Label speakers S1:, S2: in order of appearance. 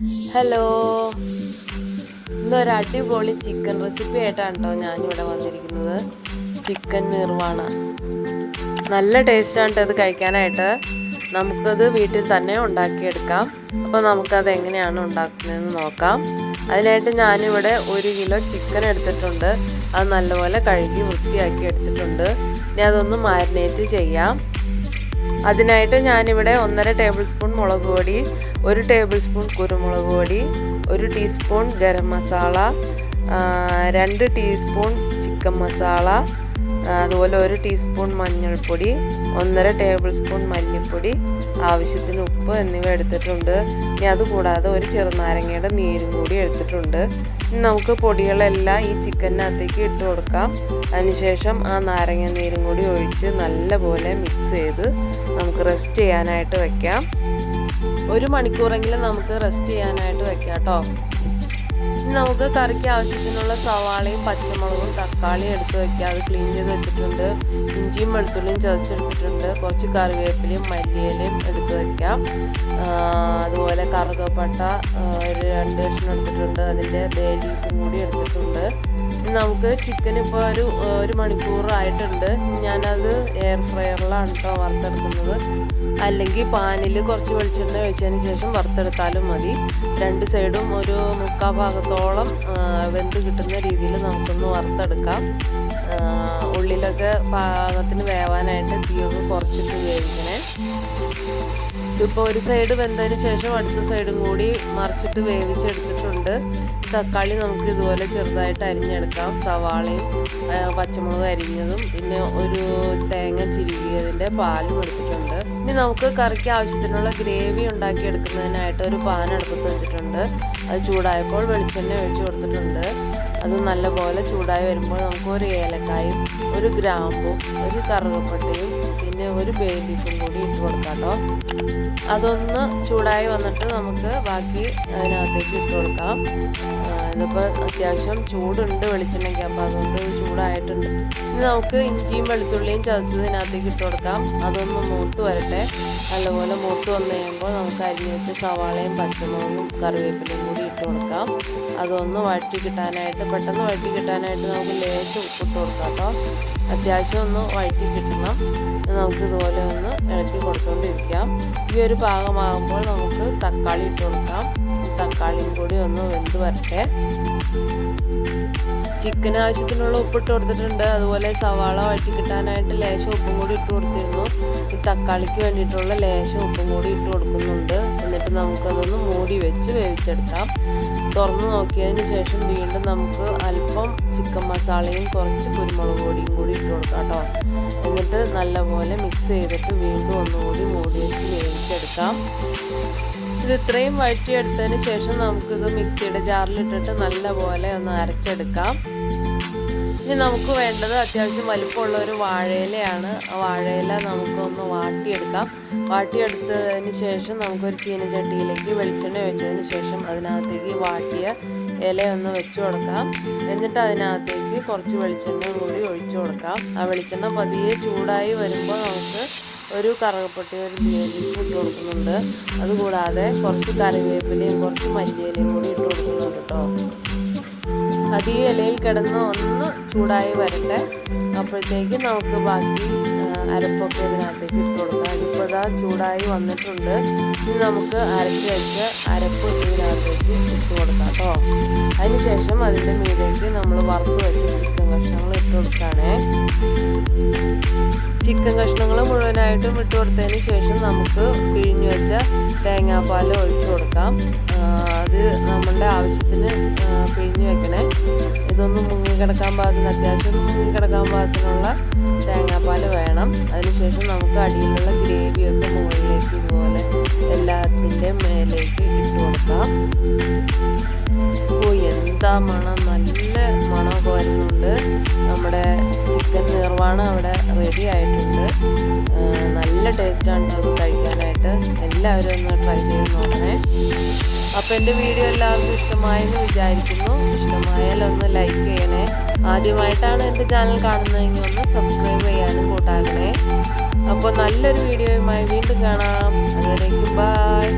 S1: Hello ഇന്നൊരു അടിപൊളി chicken recipe ആയിട്ടാണ് കേട്ടോ ഞാനിവിടെ വന്നിരിക്കുന്നത്. ചിക്കൻ നിർവാണ നല്ല ടേസ്റ്റാണ് ഇത് കഴിക്കാനായിട്ട്. നമുക്കത് വീട്ടിൽ തന്നെ ഉണ്ടാക്കിയെടുക്കാം. അപ്പോൾ നമുക്കത് എങ്ങനെയാണ് ഉണ്ടാക്കുന്നതെന്ന് നോക്കാം. അതിനായിട്ട് ഞാനിവിടെ ഒരു കിലോ ചിക്കൻ എടുത്തിട്ടുണ്ട്. അത് നല്ലപോലെ കഴുകി വൃത്തിയാക്കി എടുത്തിട്ടുണ്ട്. ഇനി അതൊന്ന് മാരിനേറ്റ് ചെയ്യാം. അതിനായിട്ട് ഞാനിവിടെ ഒന്നര ടേബിൾ സ്പൂൺ മുളക് പൊടി ഒരു ടേബിൾ സ്പൂൺ കുരുമുളക് പൊടി ഒരു ടീസ്പൂൺ ഗരം മസാല രണ്ട് ടീസ്പൂൺ ചിക്കൻ മസാല അതുപോലെ ഒരു ടീസ്പൂൺ മഞ്ഞൾപ്പൊടി ഒന്നര ടേബിൾ സ്പൂൺ മല്ലിപ്പൊടി ആവശ്യത്തിന് ഉപ്പ് എന്നിവ എടുത്തിട്ടുണ്ട്. ഇനി അതുകൂടാതെ ഒരു ചെറുനാരങ്ങയുടെ നീരും കൂടി എടുത്തിട്ടുണ്ട്. ഇനി നമുക്ക് പൊടികളെല്ലാം ഈ ചിക്കനകത്തേക്ക് ഇട്ട് കൊടുക്കാം. അതിനുശേഷം ആ നാരങ്ങ നീരും കൂടി ഒഴിച്ച് നല്ലപോലെ മിക്സ് ചെയ്ത് നമുക്ക് റെസ്റ്റ് ചെയ്യാനായിട്ട് വെക്കാം. ഒരു മണിക്കൂറെങ്കിലും നമുക്ക് റെസ്റ്റ് ചെയ്യാനായിട്ട് വെക്കാം കേട്ടോ ഇനി നമുക്ക് കറിക്ക് ആവശ്യത്തിനുള്ള സവാളയും പച്ചമുളകും തക്കാളിയും എടുത്ത് വെക്കാം അത് ക്ലീൻ ചെയ്ത് വെച്ചിട്ടുണ്ട്. ഇഞ്ചിയും വെളുത്തുള്ളിയും ചതച്ചെടുത്തിട്ടുണ്ട്. കുറച്ച് കറിവേപ്പിലയും മല്ലിയിലയും എടുത്ത് വയ്ക്കാം അതുപോലെ കറുകപ്പട്ട ഒരു രണ്ട് കഷ്ണം എടുത്തിട്ടുണ്ട്. അതിന്റെ ബേ കൂടി എടുത്തിട്ടുണ്ട്. നമുക്ക് ചിക്കൻ ഇപ്പോൾ ഒരു ഒരു മണിക്കൂറായിട്ടുണ്ട്. ഞാനത് എയർ ഫ്രയറിലാണ് കേട്ടോ വറുത്തെടുക്കുന്നത്. അല്ലെങ്കിൽ പാനിൽ കുറച്ച് വെളിച്ചെണ്ണ ഒഴിച്ചതിന് ശേഷം വറുത്തെടുത്താലും മതി. രണ്ട് സൈഡും ഒരു മുക്കാൽ ഭാഗത്തോളം വെന്ത് കിട്ടുന്ന രീതിയിൽ നമുക്കൊന്ന് വറുത്തെടുക്കാം. ഉള്ളിലൊക്കെ പാകത്തിന് വേവാനായിട്ട് തീയൊക്കെ കുറച്ചിട്ട് വേവിക്കണേ. ഇതിപ്പോൾ ഒരു സൈഡ് വെന്തതിന് ശേഷം അടുത്ത സൈഡും കൂടി മറിച്ചിട്ട് വേവിച്ചെടുത്തിട്ടുണ്ട്. തക്കാളി നമുക്ക് ഇതുപോലെ ചെറുതായിട്ട് അരിഞ്ഞെടുക്കാം. സവാളയും പച്ചമുളക് അരിഞ്ഞതും. പിന്നെ ഒരു തേങ്ങ ചിരുകിയതിന്റെ പാലും എടുത്തിട്ടുണ്ട്. ഇനി നമുക്ക് കറിക്ക് ആവശ്യത്തിനുള്ള ഗ്രേവി ഉണ്ടാക്കി എടുക്കുന്നതിനായിട്ട് ഒരു പാൻ എടുത്ത് വെച്ചിട്ടുണ്ട്. അത് ചൂടായപ്പോൾ വെളിച്ചെണ്ണ ഒഴിച്ചു കൊടുത്തിട്ടുണ്ട്. അത് നല്ലപോലെ ചൂടായി വരുമ്പോൾ നമുക്ക് ഒരു ഏലക്കായും ഒരു ഗ്രാമ്പും ഒരു കറുവപ്പട്ടയും പിന്നെ ഒരു ബേ കൂടി ഇട്ട് കൊടുക്കാം കേട്ടോ അതൊന്ന് ചൂടായി വന്നിട്ട് നമുക്ക് ബാക്കി അതിനകത്തേക്ക് ഇട്ട് കൊടുക്കാം. ഇതിപ്പോൾ അത്യാവശ്യം ചൂടുണ്ട് വെളിച്ചെണ്ണയ്ക്ക് അപ്പോൾ അതുകൊണ്ട് ചൂടായിട്ടുണ്ട്. ഇനി നമുക്ക് ഇഞ്ചിയും വെളുത്തുള്ളിയും ചതച്ചത് ഇതിനകത്തേക്ക് ഇട്ട് കൊടുക്കാം. അതൊന്ന് മൂത്ത് വരട്ടെ. നല്ലപോലെ മൂത്ത് വന്നു കഴിയുമ്പോൾ നമുക്ക് അരിഞ്ഞ് വെച്ച് സവാളയും പച്ചമുളകും കറിവേപ്പിലയും കൂടി ഇട്ട് കൊടുക്കാം. അതൊന്ന് വഴറ്റി കിട്ടാനായിട്ട് പെട്ടെന്ന് വഴറ്റി കിട്ടാനായിട്ട് നമുക്ക് ലേശം ഉപ്പിട്ട് കൊടുക്കാം കേട്ടോ. അത്യാവശ്യം ഒന്ന് വഴറ്റി കിട്ടണം. നമുക്ക് ഇതുപോലെ ഒന്ന് ഇളക്കി കൊടുത്തുകൊണ്ടിരിക്കാം ഈ ഒരു പാകമാകുമ്പോൾ നമുക്ക് തക്കാളി ഇട്ട് കൊടുക്കാം. തക്കാളിയും കൂടി ഒന്ന് വെന്ത് വരട്ടെ. ചിക്കൻ ആവശ്യത്തിനുള്ള ഉപ്പ് ഇട്ട് കൊടുത്തിട്ടുണ്ട്. അതുപോലെ സവാള വഴറ്റി കിട്ടാനായിട്ട് ലേശം ഉപ്പും കൂടി ഇട്ട് കൊടുത്തിരുന്നു. ഈ തക്കാളിക്ക് വേണ്ടിയിട്ടുള്ള ലേശം ഉപ്പും കൂടി ഇട്ട് കൊടുക്കുന്നുണ്ട്. എന്നിട്ട് നമുക്കതൊന്ന് മൂടി വെച്ച് വേവിച്ചെടുക്കാം. തുറന്ന് നോക്കിയതിന് ശേഷം വീണ്ടും നമുക്ക് അല്പം ചിക്കൻ മസാലയും കുറച്ച് കുരുമുളക് പൊടിയും കൂടി ഇട്ട് കൊടുക്കാം കേട്ടോ. എന്നിട്ട് നല്ലപോലെ മിക്സ് ചെയ്തിട്ട് വീണ്ടും ഒന്നുകൂടി മൂടി വെച്ച് വേവിച്ചെടുക്കാം. ഇത് ഇത്രയും വഴറ്റിയെടുത്തതിന് ശേഷം നമുക്കിത് മിക്സിയുടെ ജാറിലിട്ടിട്ട് നല്ലപോലെ ഒന്ന് അരച്ചെടുക്കാം. ഇനി നമുക്ക് വേണ്ടത് അത്യാവശ്യം വലിപ്പമുള്ള ഒരു വാഴയിലയാണ്. ആ വാഴയില നമുക്കൊന്ന് വാട്ടിയെടുക്കാം. വാട്ടിയെടുത്തതിന് ശേഷം നമുക്കൊരു ചീനച്ചട്ടിയിലേക്ക് വെളിച്ചെണ്ണ ഒഴിച്ചതിന് ശേഷം അതിനകത്തേക്ക് വാട്ടിയ ഇല ഒന്ന് വെച്ച് കൊടുക്കാം. എന്നിട്ട് അതിനകത്തേക്ക് കുറച്ച് വെളിച്ചെണ്ണ കൂടി ഒഴിച്ചു കൊടുക്കാം. ആ വെളിച്ചെണ്ണ പതിയെ ചൂടായി വരുമ്പോൾ നമുക്ക് ഒരു കറുകപ്പട്ടി ഒരു ഗ്രേവി ഇട്ട് കൊടുക്കുന്നുണ്ട്. അതുകൂടാതെ കുറച്ച് കറിവേപ്പിലയും കുറച്ച് മല്ലിയിലയും കൂടി ഇട്ട് കൊടുക്കുന്നുണ്ട് കേട്ടോ. അത് ഇലയിൽ കിടന്ന് ഒന്ന് ചൂടായി വരട്ടെ. അപ്പോഴത്തേക്ക് നമുക്ക് ബാക്കി ചൂടായി വന്നിട്ടുണ്ട്. ഇനി നമുക്ക് അരച്ച് വെച്ച് അരപ്പ് ഇതിനകത്തേക്ക് ഇട്ട് കൊടുക്കാം കേട്ടോ. അതിനുശേഷം അതിന്റെ മീതേക്ക് നമ്മൾ വറുത്ത് വെച്ച് ചിക്കൻ കഷ്ണങ്ങൾ ഇട്ട് കൊടുക്കുകയാണേ. ചിക്കൻ കഷ്ണങ്ങൾ മുഴുവനായിട്ടും ഇട്ട് കൊടുത്തതിന് ശേഷം നമുക്ക് പിഴിഞ്ഞു വെച്ച തേങ്ങാപ്പാൽ ഒഴിച്ച് കൊടുക്കാം. അത് നമ്മളുടെ ആവശ്യത്തിന് പിഴിഞ്ഞ് വെക്കണേ. ഇതൊന്ന് മുങ്ങിക്കിടക്കാൻ പാകത്തിന് അത്യാവശ്യം മുങ്ങിക്കിടക്കാൻ പാകത്തിനുള്ള തേങ്ങാപ്പാൽ വേണം. അതിനുശേഷം നമുക്ക് അടിയിലുള്ള ഗ്രേവിയൊക്കെ മുകളിലേക്ക് ഇതുപോലെ എല്ലാത്തിന്റെ മേലേക്ക് ഇട്ട് കൊടുക്കാം. ഓ എന്താ മണം? നല്ല മണമൊക്കെ വരുന്നുണ്ട് നമ്മുടെ ചിക്കൻ നിർവാണം അവിടെ റെഡി ആയിട്ടുണ്ട്. നല്ല ടേസ്റ്റാണ് അത് കഴിക്കാനായിട്ട് എല്ലാവരും ഒന്ന് ട്രൈ ചെയ്ത് നോക്കണേ. അപ്പോൾ എന്റെ വീഡിയോ എല്ലാവർക്കും ഇഷ്ടമായെന്ന് വിചാരിക്കുന്നു. ഇഷ്ടമായാൽ ഒന്ന് ലൈക്ക് ചെയ്യണേ. ആദ്യമായിട്ടാണ് എന്റെ ചാനൽ കാണുന്നതെങ്കിൽ ഒന്ന് സബ്സ്ക്രൈബ് ചെയ്യാനും കൂട്ടാക്കണേ. അപ്പോൾ നല്ലൊരു വീഡിയോയുമായി വീണ്ടും കാണാം. അതുവരെ ബൈ